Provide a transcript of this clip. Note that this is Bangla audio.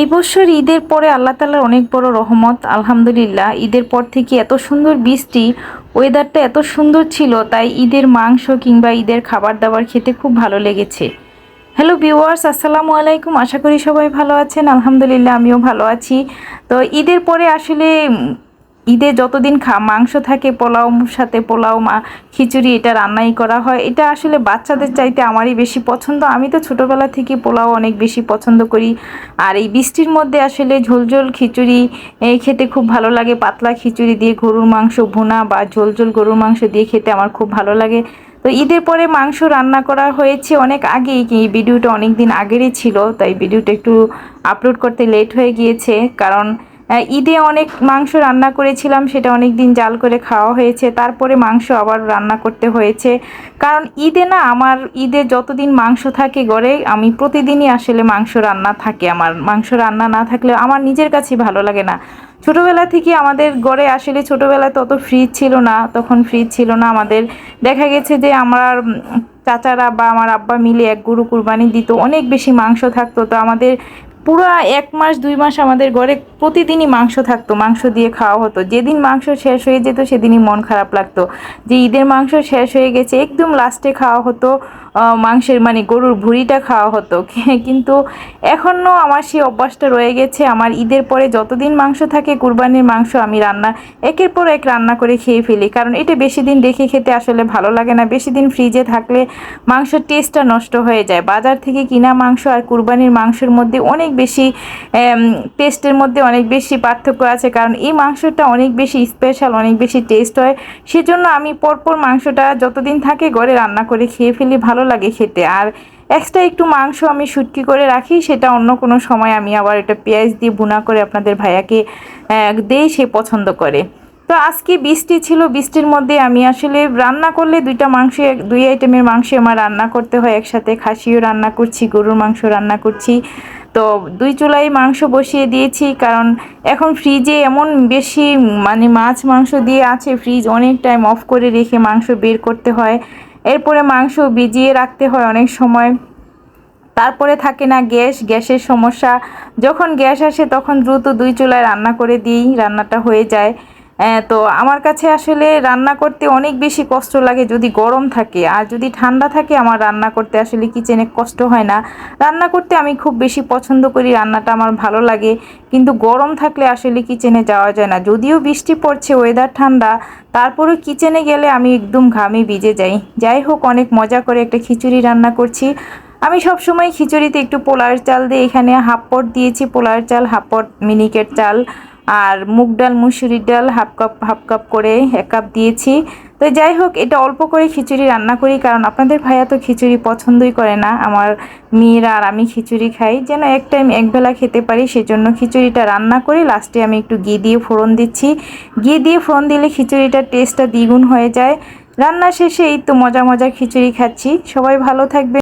এই বছর ঈদের পরে আল্লাহ তালার অনেক বড় রহমত, আলহামদুলিল্লাহ। ঈদের পর থেকে এত সুন্দর বৃষ্টি ওয়েদারটা এত সুন্দর ছিল, তাই ঈদের মাংস কিংবা ঈদের খাবার দাবার খেতে খুব ভালো লেগেছে। হ্যালো ভিউয়ার্স আসসালামু আলাইকুম। আশা করি সবাই ভালো আছেন। আলহামদুলিল্লাহ, আমিও ভালো আছি। তো ঈদের পরে আসলে ঈদে যতদিন খা মাংস থাকে, পোলাও সাথে পোলাও মা খিচুড়ি, এটা রান্নাই করা হয়। এটা আসলে বাচ্চাদের চাইতে আমারই বেশি পছন্দ। আমি তো ছোটোবেলা থেকে পোলাও অনেক বেশি পছন্দ করি। আর এই বৃষ্টির মধ্যে আসলে ঝোলঝোল খিচুড়ি খেতে খুব ভালো লাগে। পাতলা খিচুড়ি দিয়ে গরুর মাংস ভুনা বা ঝোলঝোল গরুর মাংস দিয়ে খেতে আমার খুব ভালো লাগে। তো ঈদের পরে মাংস রান্না করা হয়েছে অনেক আগেই। কি ভিডিওটা অনেক দিন আগেরই ছিল, তাই ভিডিওটা একটু আপলোড করতে লেট হয়ে গিয়েছে। কারণ ঈদে অনেক মাংস রান্না করেছিলাম, সেটা অনেক দিন জাল করে খাওয়া হয়েছে। তারপরে মাংস আবার রান্না করতে হয়েছে। কারণ ঈদে না আমার ঈদে যতদিন মাংস থাকে ঘরে, আমি প্রতিদিনই আসলে মাংস রান্না থাকে আমার। মাংস রান্না না থাকলে আমার নিজের কাছে ভালো লাগে না। ছোটোবেলা থেকে আমাদের ঘরে আসলে ছোটোবেলায় তত ফ্রিজ ছিল না, তখন ফ্রিজ ছিল না। আমাদের দেখা গেছে যে আমার চাচারা বা আমার আব্বা মিলে এক গরু কুরবানি দিত, অনেক বেশি মাংস থাকতো। তো আমাদের পুরো এক মাস, দুই মাস আমাদের ঘরে প্রতিদিনই মাংস থাকতো, মাংস দিয়ে খাওয়া হতো। যেদিন মাংস শেষ হয়ে যেত, সেদিনই মন খারাপ লাগতো। যে ঈদের মাংস শেষ হয়ে গেছে, একদম লাস্টে খাওয়া হতো। মাংসের মানে গরুর ভুঁড়িটা খাওয়া হতো। কিন্তু এখনও আমার সেই অভ্যাসটা রয়ে গেছে। আমার ঈদের পরে যতদিন মাংস থাকে, কুরবানির মাংস আমি রান্না, একের পর এক রান্না করে খেয়ে ফেলি। কারণ এটা বেশি দিন রেখে খেতে আসলে ভালো লাগে না। বেশি দিন ফ্রিজে থাকলে মাংসের টেস্টটা নষ্ট হয়ে যায়। বাজার থেকে কিনা মাংস আর কুরবানির মাংসের মধ্যে অনেক বেশি টেস্টের মধ্যে অনেক বেশি পার্থক্য আছে। কারণ এই মাংসটা অনেক বেশি স্পেশাল অনেক বেশি টেস্ট হয়। সেজন্য আমি পরপর মাংসটা যতদিন থাকে ঘরে রান্না করে খেয়ে ফেলি। ভালো লাগে খেতে। আর এক্সট্রা একটু মাংস আমি শুটকি করে রাখি, সেটা অন্য কোনো সময় আমি আবার এটা পেঁয়াজ দিয়ে ভুনা করে আপনাদের ভাইয়াকে দেই, সে পছন্দ করে। তো আজকে বৃষ্টি ছিল, বৃষ্টির মধ্যে আমি আসলে রান্না করলে দুইটা মাংস, দুই আইটেমের মাংস আমার রান্না করতে হয়, একসাথে খাসিও রান্না করছি, গরুর মাংস রান্না করছি। তো দুই চুলাই মাংস বসিয়ে দিয়েছি, কারণ এখন ফ্রিজে এমন বেশি মানে মাছ মাংস দিয়ে আছে ফ্রিজ অনেক টাইম অফ করে রেখে মাংস বের করতে হয়। এরপরে মাংস ভিজিয়ে রাখতে হয় অনেক সময়। তারপরে থাকে না গ্যাস, গ্যাসের সমস্যা। যখন গ্যাস আসে তখন দ্রুত দুই চুলায় রান্না করে দিই, রান্নাটা হয়ে যায়। তো আমার কাছে আসলে রান্না করতে অনেক বেশি কষ্ট লাগে যদি গরম থাকে। আর যদি ঠান্ডা থাকে, আমার রান্না করতে আসলে কিচেনে কষ্ট হয় না। রান্না করতে আমি খুব বেশি পছন্দ করি, রান্নাটা আমার ভালো লাগে। কিন্তু গরম থাকলে আসলে কিচেনে যাওয়া যায় না। যদিও বৃষ্টি পড়ছে ওয়েদার ঠান্ডা, তারপরেও কিচেনে গেলে আমি একদম ঘামে ভিজে যাই। যাই হোক, অনেক মজা করে একটা খিচুড়ি রান্না করছি। আমি সব সময় খিচুড়িতে একটু পোলার চাল দিয়ে এখানে হাফ পট দিয়েছি। পোলার চাল হাফ পট মিনিকেট চাল। আর মুগ ডাল, মুসুরির ডাল হাফ কাপ হাফ কাপ করে এক কাপ দিয়েছি। তো যাই হোক, এটা অল্প করে খিচুড়ি রান্না করি, কারণ আপনাদের ভাইয়া তো খিচুড়ি পছন্দই করে না। আমার মেয়েরা আর আমি খিচুড়ি খাই, যেন এক টাইম একবেলা খেতে পারি, সেজন্য খিচুড়িটা রান্না করে লাস্টে আমি একটু ঘি দিয়ে ফোড়ন দিচ্ছি। ঘি দিয়ে ফোড়ন দিলে খিচুড়িটার টেস্টটা দ্বিগুণ হয়ে যায়। রান্না এই তো মজা মজা খিচুড়ি খাচ্ছি। সবাই ভালো থাকবে